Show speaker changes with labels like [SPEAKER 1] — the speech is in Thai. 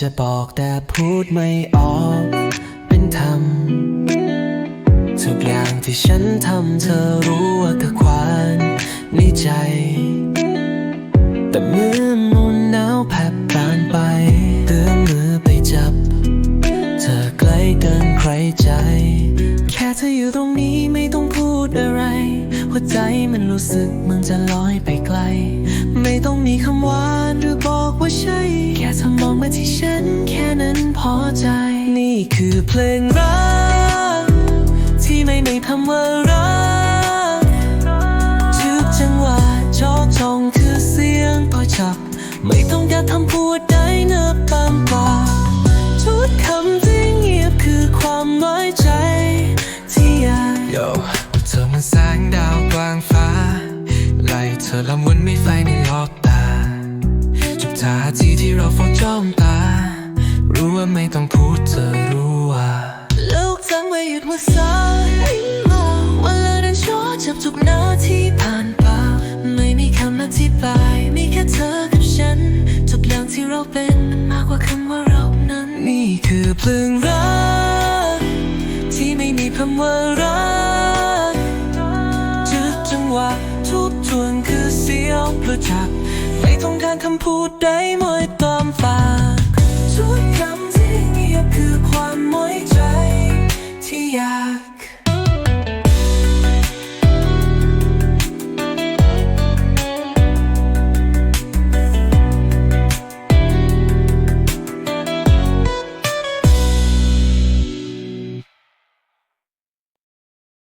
[SPEAKER 1] จะบอกแต่พูดไม่ออก เป็นธรรม ทุกอย่างที่ฉันทำเธอรู้ว่าเธอควานในใจ แต่เมื่อมุนหนาวแผ่บปานไปเตื้อมมือไปจับ เธอใกล้เกินใครใจ แค่เธออยู่ตรงนี้ไม่ต้องพูดอะไร หัวใจมันรู้สึกมันจะลอยไปไกล ไม่ต้องมีคำหวานหรือบอกว่าใช่ มาที่ฉันแค่นั้นพอใจ นี่คือเพลงรัก ที่ไม่มีคำว่ารักทุกจังหวะจอกจองคือเสียงต่อจับ ไม่ต้องการคำพูดใดเงือบตามปากทุกคำที่เงียบคือความน้อยใจ ที่อยากโยเธอมันแสงดาวกลางฟ้า ไล่เธอลำวนไม่ไฟในหลอก ท่าทีที่เราเฝ้าจ้องตา รู้ว่าไม่ต้องพูดเธอรู้ว่าลูกทั้งไม่หยุดว่าสายมาวันละเดินชั่วจับทุกนาทีผ่านไปไม่มีคำอธิบายมีแค่เธอกับฉัน ทุกอย่างที่เราเป็นมันมากกว่าคำว่าเรานั้น นี่คือเพลิงรัก ที่ไม่มีคำว่ารักทุกจังหวะทุกทวนคือเสียวประจักษ์ ต้องการคำพูดไดมอยต